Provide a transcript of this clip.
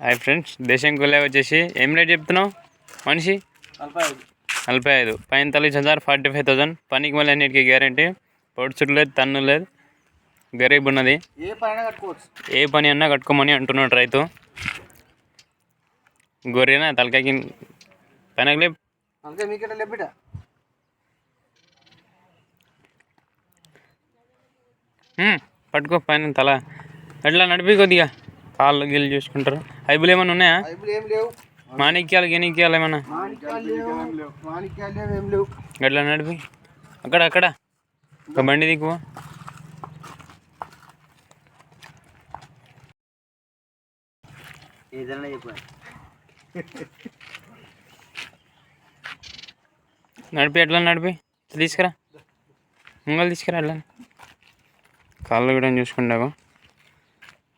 Hi friends దేశం కొలే వచ్చేసి ఏం రేట్ చెప్తున్నావు? మనిషి? నలభై ఐదు. ఐదు పైంతాలీస్ హజార్ ఫార్టీ ఫైవ్ థౌసండ్ పనికి మళ్ళీ అన్నిటికీ గ్యారంటీ పొడుచుడు లేదు తన్ను లేదు. గరీబ్ ఉన్నది. ఏ పైన కట్టుకోవచ్చు? ఏ పని అన్నా కట్టుకోమని అంటున్నాడు రైతు. గొర్రెనా తలకాయకి పైనకి లేపు. అందుకే మీకెట లెబ్బిట హ్మ్, పట్టుకో పైన తల. ఎట్లా నడిపి కొద్దిగా? కాళ్ళు గిల్లు చూసుకుంటారు. ఐబులు ఏమైనా ఉన్నాయా? పైపులు ఏం లేవు. మాణిక్యాలు గినిక్యాలు ఏమన్నా? ఎట్లా నడిపి. అక్కడ అక్కడ. ఒక బండి దిక్కు ఏదైనా నడిపి ఎట్లా నడిపి? తీసుకురా. ముంగలు తీసుకురా ఎట్లా? కాళ్ళు కూడా చూసుకుంటావు.